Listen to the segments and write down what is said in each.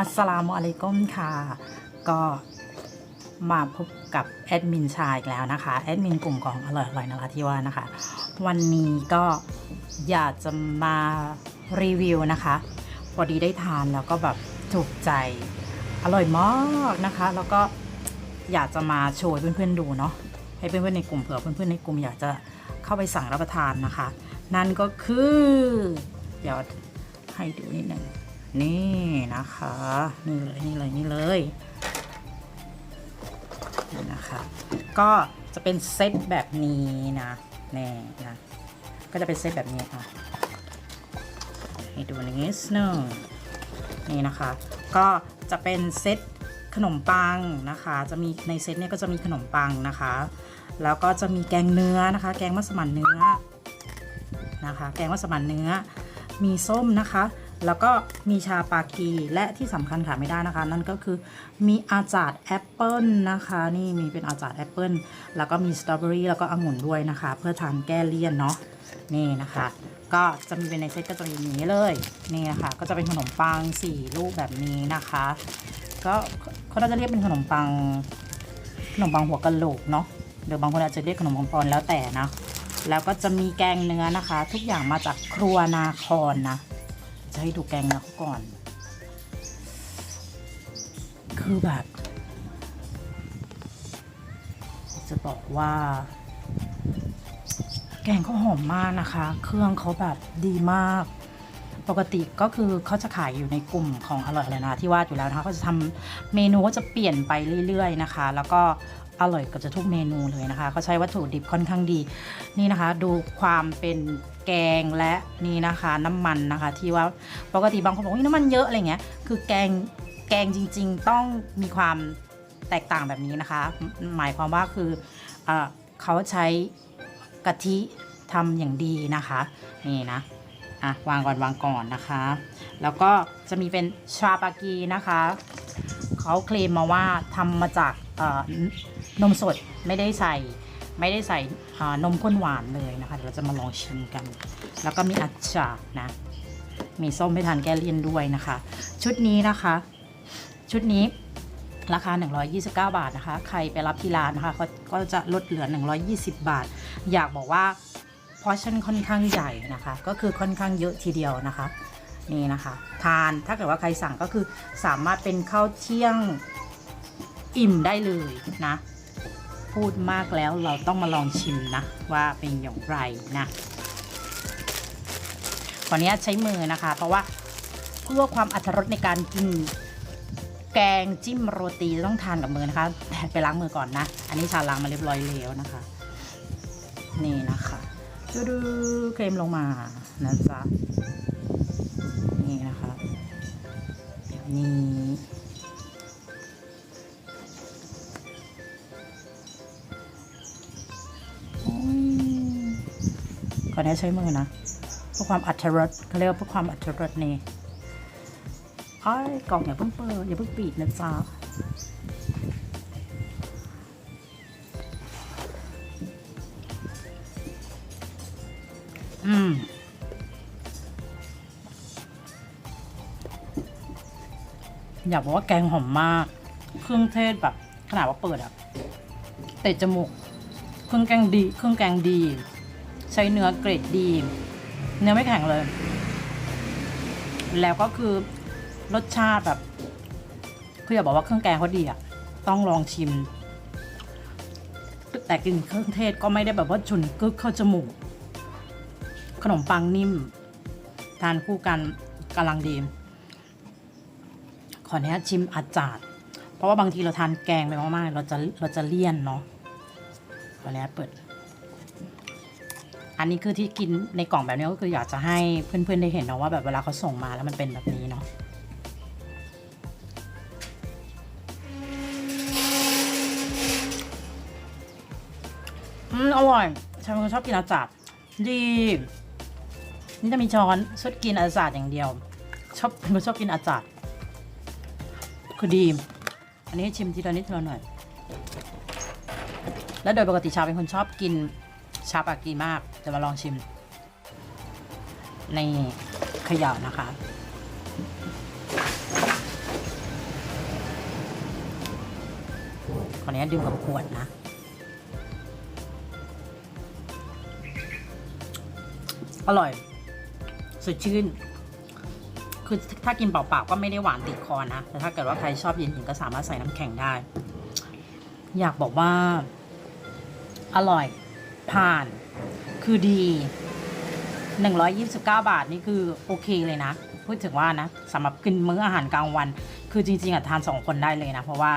อัสสลามุอะลัยกุมค่ะ ก็มาพบกับแอดมินชายอีกแล้วนะคะ แอดมินกลุ่มของอร่อยอร่อยนราธิวาสนะคะ วันนี้ก็อยากจะมารีวิวนะคะ พอดีได้ทานแล้วก็แบบถูกใจอร่อยมากนะคะ แล้วก็อยากจะมาโชว์เพื่อนๆดูเนาะให้เพื่อนๆในกลุ่มเผื่อเพื่อนๆในกลุ่มอยากจะเข้าไปสั่งรับประทานนะคะ นั่นก็คือ เดี๋ยวให้ดูนิดหนึ่ง นี่นะคะ นี่เลยนี่เลยนี่เลยนี่นะคะ ก็จะเป็นเซตแบบนี้นะแน่นะก็จะเป็นเซตแบบนี้อะให้ดูนิดนึงนี่นะคะ ก็จะเป็นเซตขนมปังนะคะ จะมีในเซตเนี่ยก็จะมีขนมปังนะคะ แล้วก็จะมีแกงเนื้อนะคะ แกงมัสมั่นเนื้อนะคะ แกงมัสมั่นเนื้อ มีส้มนะคะ แล้วก็มีชาปากีและที่สำคัญขาดไม่ได้นะคะ นั่นก็คือมีอาจาดแอปเปิลนะคะนี่มีเป็นอาจาดแอปเปิลแล้วก็มีสตรอเบอรี่แล้วก็องุ่นด้วยนะคะ เพื่อทานแก้เลี่ยนเนาะนี่นะคะ ก็จะมีเป็นในเซตก็จะมีอย่างนี้เลยนี่นะคะก็จะเป็นขนมปังสี่ลูกแบบนี้นะคะ ก็เขาน่าจะเรียกเป็นขนมปังขนมปังหัวกะโหลกเนาะหรือบางคนอาจจะเรียกขนมปังปอนแล้วแต่นะแล้วก็จะมีแกงเนื้อนะคะ ทุกอย่างมาจากครัวนาครนะ จะให้ดูแกงเนื้อเขาก่อน คือแบบ จะบอกว่า แกงเขาหอมมากนะคะ เครื่องเขาแบบดีมาก ปกติก็คือเขาจะขายอยู่ในกลุ่มของอร่อยเลยนะที่ว่าอยู่แล้วนะคะเขาจะทำเมนูก็จะเปลี่ยนไปเรื่อยๆนะคะ แล้วก็อร่อยก็จะทุกเมนูเลยนะคะเขาใช้วัตถุดิบค่อนข้างดี นี่นะคะ ดูความเป็น แกงและนี่นะคะน้ำมันนะคะ ที่ว่าปกติบางคนบอกว่าน้ำมันเยอะอะไรเงี้ยคือแกงแกงจริง ๆ ต้องมีความแตกต่างแบบนี้นะคะ หมายความว่าคือเอเขาใช้กะทิทำอย่างดีนะคะนี่นะอะวางก่อนวางก่อนนะคะ แล้วก็จะมีเป็นชาปากีนะคะเขาเคลมมาว่าทำมาจากนมสดไม่ได้ใส่ ไม่ได้ใส่นมข้นหวานเลยนะคะเดี๋ยวเราจะมาลองชิมกัน แล้วก็มีอัจฉานะ มีส้มให้ทานแก้เลี่ยนด้วยนะคะ ชุดนี้นะคะ ชุดนี้ราคา 129 บาทนะคะ ใครไปรับที่ร้านนะคะก็ก็จะลดเหลือ 120 บาท อยากบอกว่าพอชั่นค่อนข้างใหญ่นะคะ ก็คือค่อนข้างเยอะทีเดียวนะคะ นี่นะคะ ทานถ้าเกิดว่าใครสั่งก็คือสามารถเป็นข้าวเที่ยงอิ่มได้เลยนะ พูดมากแล้วเราต้องมาลองชิมนะว่าเป็นอย่างไรนะขออนุญาตใช้มือนะคะ เพราะว่าเพื่อความอรรถรสในการกินแกงจิ้มโรตีต้องทานกับมือนะคะแต่ไปล้างมือก่อนนะ อันนี้ชาล้างมาเรียบร้อยแล้วนะคะ นี่นะคะดูดูเคลมลงมานะจ๊ะนี่นะคะแบบนี้ นะใช้มือนะเพื่อความอัตรสเขาเรียกว่าเพื่อความอัตรสนี่ไอ้กล่องอย่าเพิ่งเปิดอย่าเพิ่งปิดนะจ๊ะอืมอยากบอกว่าแกงหอมมาก เครื่องเทศแบบขนาดว่าเปิดอะเตะจมูก เครื่องแกงดี เครื่องแกงดี ใช้เนื้อเกรดดี เนื้อไม่แข็งเลย แล้วก็คือรสชาติแบบคืออยาบอกว่าเครื่องแกงเขาดีอะต้องลองชิม แต่กลินเครื่องเทศก็ไม่ได้แบบว่าฉุนกึกเข้าจมูก ขนมปังนิ่ม ทานคู่กันกำลังดี ขออนุญาตชิมอาจารย์เพราะว่าบางทีเราทานแกงไปมากๆ เราจะเราจะเลี่ยนเนาะขออนุญาตเปิด อันนี้คือที่กินในกล่องแบบนี้ก็คืออยากจะให้เพื่อนๆได้เห็นเนาะว่าแบบเวลาเขาส่งมาแล้วมันเป็นแบบนี้เนาะอืมอร่อยชายเป็นคนชอบกินอาจารย์ดีนี่จะมีช้อนชอบกินอาจารย์อย่างเดียว ชอบเป็นคนชอบกินอาจารย์คือดีอันนี้ให้ชิมทีละนิดทีละหน่อย แล้วโดยปกติชาเป็นคนชอบกินชาปากีมาก จะมาลองชิม ในขย่านะคะ ขออนี้ดื่มกับขวดนะ อร่อย สดชื่น คือถ้ากินเปล่าๆก็ไม่ได้หวานติดคอนะ แต่ถ้าเกิดว่าใครชอบเย็นๆก็สามารถใส่น้ำแข็งได้ อยากบอกว่า อร่อย ผ่าน คือดี 129 บาทนี่คือโอเคเลยนะ พูดถึงว่านะสำหรับกินมื้ออาหารกลางวัน คือจริงๆอะทานสองคนได้เลยนะ เพราะว่า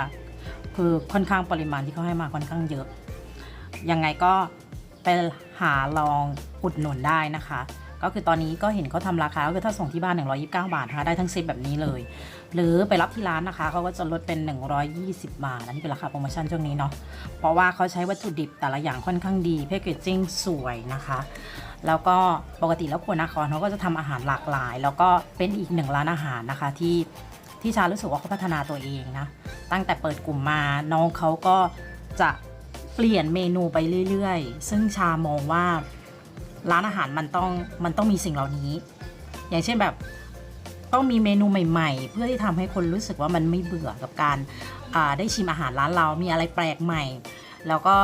คือค่อนข้างปริมาณที่เขาให้มาค่อนข้างเยอะ ยังไงก็ไปหาลองอุดหนุนได้นะคะ ก็คือตอนนี้ก็เห็นเขาทำราคาก็คือถ้าส่งที่บ้าน 129 บาทนะคะได้ทั้งเซตแบบนี้เลย หรือไปรับที่ร้านนะคะเขาก็จะลดเป็น 120 บาทอันนี้เป็นราคาโปรโมชั่นช่วงนี้เนาะเพราะว่าเขาใช้วัตถุดิบแต่ละอย่างค่อนข้างดีแพคเกจจิ้งสวยนะคะแล้วก็ปกติแล้วครัวนครเขาก็จะทำอาหารหลากหลาย แล้วก็เป็นอีกหนึ่งร้านอาหารนะคะที่ที่ชารู้สึกว่าเขาพัฒนาตัวเองนะตั้งแต่เปิดกลุ่มมาน้องเขาก็จะเปลี่ยนเมนูไปเรื่อย ๆ ซึ่งชามองว่า ร้านอาหารมันต้องมันต้องมีสิ่งเหล่านี้ อย่างเช่นแบบต้องมีเมนูใหม่ๆ เพื่อที่ทำให้คนรู้สึกว่ามันไม่เบื่อกับการาได้ชิมอาหารร้านเรา มีอะไรแปลกใหม่ แล้วก็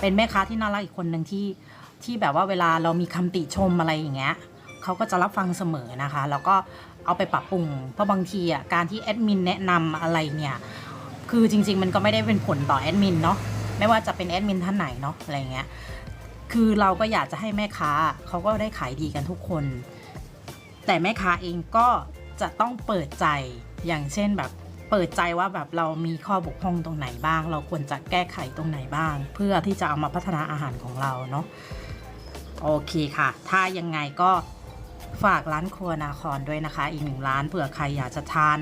เป็นแม่ค้าที่น่ารักอีกคนหนึ่งที่ที่แบบว่าเวลาเรามีคำติชมอะไรอย่างเงี้ยเขาก็จะรับฟังเสมอนะคะ แล้วก็เอาไปปรับปรุง เพราะบางทีอะการที่แอดมินแนะนำอะไรเนี่ยคือจริง ๆ มันก็ไม่ได้เป็นผลต่อแอดมินเนาะไม่ว่าจะเป็นแอดมินท่านไหนเนาะอะไรเงี้ย คือเราก็อยากจะให้แม่ค้าเขาก็ได้ขายดีกันทุกคน แต่แม่ค้าเองก็จะต้องเปิดใจอย่างเช่นแบบเปิดใจว่าแบบเรามีข้อบกพร่องตรงไหนบ้าง เราควรจะแก้ไขตรงไหนบ้าง เพื่อที่จะเอามาพัฒนาอาหารของเราเนาะโอเคค่ะ ถ้ายังไงก็ฝากร้านครัวนาครด้วยนะคะ อีกหนึ่งร้านเผื่อใครอยากจะทาน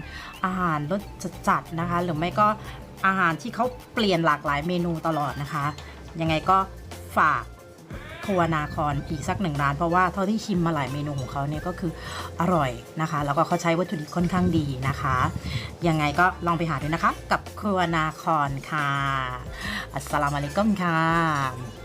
อาหารรสจัดนะคะ หรือไม่ก็อาหารที่เขาเปลี่ยนหลากหลายเมนูตลอดนะคะ ยังไงก็ฝาก ครัวนาคอนอีกสักหนึ่งร้าน เพราะว่าเท่าที่ชิมมาหลายเมนูของเขาเนี่ยก็คืออร่อยนะคะ แล้วก็เขาใช้วัตถุดิบค่อนข้างดีนะคะ ยังไงก็ลองไปหาดูนะคะ กับครัวนาคอนค่ะอัสสลามุอะลัยกุมค่ะ